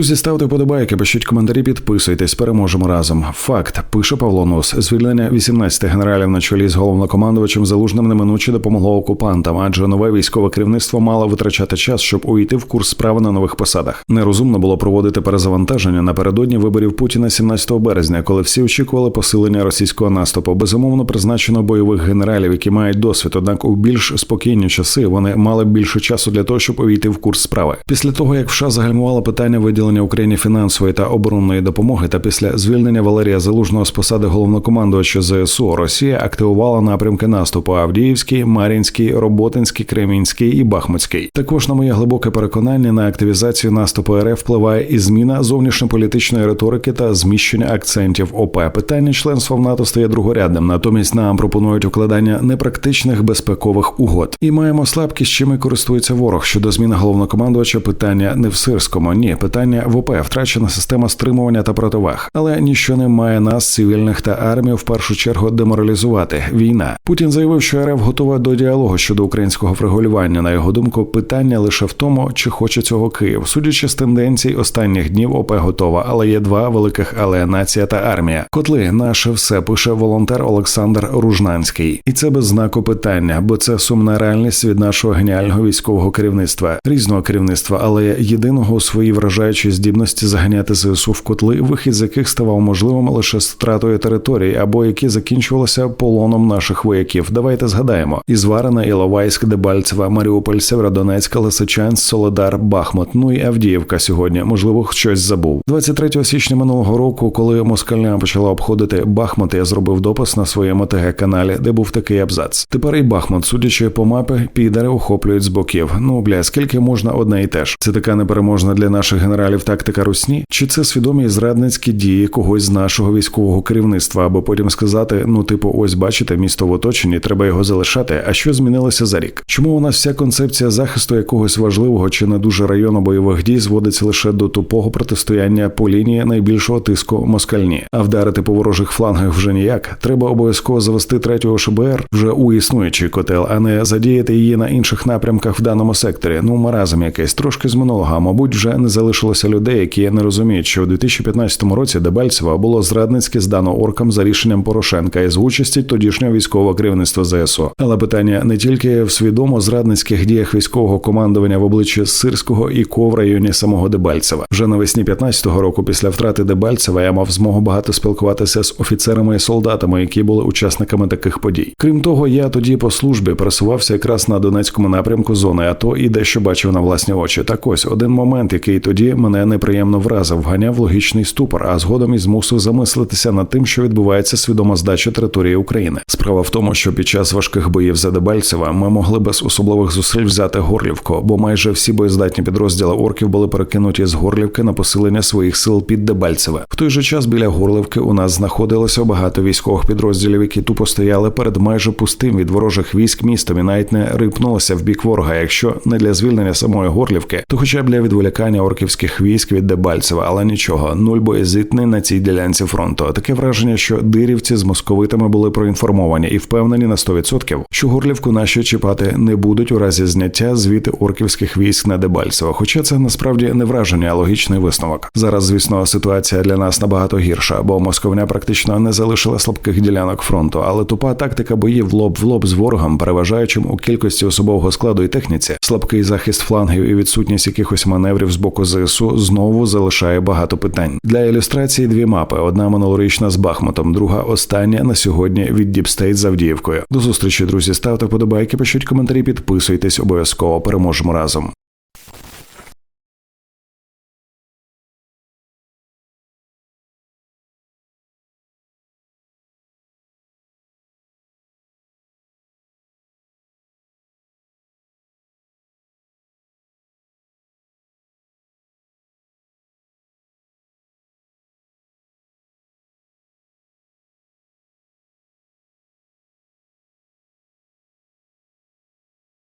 Друзі, ставте подобайки, пишіть коментарі, підписуйтесь, переможемо разом. Факт пише Павло Нос. Звільнення 18 генералів на чолі з головнокомандувачем залужним неминуче допомогло окупантам, адже нове військове керівництво мало витрачати час, щоб увійти в курс справи на нових посадах. Нерозумно було проводити перезавантаження напередодні виборів Путіна 17 березня, коли всі очікували посилення російського наступу. Безумовно, призначено бойових генералів, які мають досвід. Однак у більш спокійні часи вони мали більше часу для того, щоб увійти в курс справи. Після того як США загальмувала питання виділення Україні фінансової та оборонної допомоги, та після звільнення Валерія Залужного з посади головнокомандувача ЗСУ Росія активувала напрямки наступу Авдіївський, Мар'їнський, Роботинський, Кремінський і Бахмутський. Також на моє глибоке переконання на активізацію наступу РФ впливає і зміна зовнішньополітичної риторики та зміщення акцентів ОП. Питання членства в НАТО стає другорядним. Натомість нам пропонують укладання непрактичних безпекових угод. І маємо слабкість, чими користується ворог щодо зміни головнокомандувача. Питання не в сирському, ні, питання в ОП, втрачена система стримування та противаг. Але ніщо не має нас, цивільних та армію, в першу чергу деморалізувати. Війна. Путін заявив, що РФ готова до діалогу щодо українського врегулювання. На його думку, питання лише в тому, чи хоче цього Київ. Судячи з тенденцій останніх днів, ОП готова, але є два великих але нація та армія. Котли наше все пише волонтер Олександр Ружнанський, і це без знаку питання, бо це сумна реальність від нашого геніального військового керівництва, різного керівництва, але єдиного у своїй вражаючій здібності заганяти ЗСУ в котли, вихід з яких ставав можливим лише стратою територій, або які закінчувалися полоном наших вояків. Давайте згадаємо: Ізварина, Іловайськ, Дебальцева, Маріуполь, Северодонецьк, Лисичанськ, Солодар, Бахмут. Ну і Авдіївка сьогодні. Можливо, щось забув. 23 січня минулого року, коли москальня почала обходити Бахмут, я зробив допис на своєму ТГ каналі, де був такий абзац. Тепер і Бахмут, судячи по мапі, підари охоплюють з боків. Ну бля, скільки можна одне і те ж. Це така непереможна для наших генералів тактика русні? Чи це свідомі зрадницькі дії когось з нашого військового керівництва, або потім сказати: ну, типу, ось бачите, місто в оточенні, треба його залишати. А що змінилося за рік? Чому у нас вся концепція захисту якогось важливого чи не дуже району бойових дій зводиться лише до тупого протистояння по лінії найбільшого тиску москальні, а вдарити по ворожих флангах вже ніяк? Треба обов'язково завести третього ШБР вже у існуючий котел, а не задіяти її на інших напрямках в даному секторі. Ну маразм якийсь трошки з минулого, а мабуть, вже не залишилося людей, які не розуміють, що у 2015 році Дебальцева було зрадницьки здано оркам за рішенням Порошенка із участі тодішнього військового керівництва ЗСУ. Але питання не тільки в свідомо зрадницьких діях військового командування в обличчі Сирського і Ко в районі самого Дебальцева. Вже навесні 15-го року, після втрати Дебальцева, я мав змогу багато спілкуватися з офіцерами і солдатами, які були учасниками таких подій. Крім того, я тоді по службі пересувався якраз на Донецькому напрямку зони АТО і дещо бачив на власні очі. Так ось один момент, який тоді мене неприємно вразив, вганяв логічний ступор, а згодом і змусив замислитися над тим, що відбувається свідома здача території України. Справа в тому, що під час важких боїв за Дебальцева ми могли без особливих зусиль взяти Горлівку, бо майже всі боєздатні підрозділи орків були перекинуті з Горлівки на посилення своїх сил під Дебальцеве. В той же час біля Горлівки у нас знаходилося багато військових підрозділів, які тупо стояли перед майже пустим від ворожих військ містом і навіть не рипнулися в бік ворога. Якщо не для звільнення самої Горлівки, то хоча б для відволікання орківських військ від Дебальцева, але нічого, нуль боєзитний на цій ділянці фронту. Таке враження, що дирівці з московитами були проінформовані і впевнені на 100%, що Горлівку наші чіпати не будуть у разі зняття звіти орківських військ на Дебальцево. Хоча це насправді не враження, а логічний висновок. Зараз, звісно, ситуація для нас набагато гірша, бо московня практично не залишила слабких ділянок фронту, але тупа тактика боїв лоб в лоб з ворогом, переважаючим у кількості особового складу і техніці, слабкий захист флангів і відсутність якихось маневрів з боку ЗСУ знову залишає багато питань. Для ілюстрації дві мапи: одна минулорічна з Бахмутом, друга остання на сьогодні від Діпстейт з Авдіївкою. До зустрічі, друзі. Ставте подобайки, пишіть коментарі, підписуйтесь обов'язково. Переможемо разом.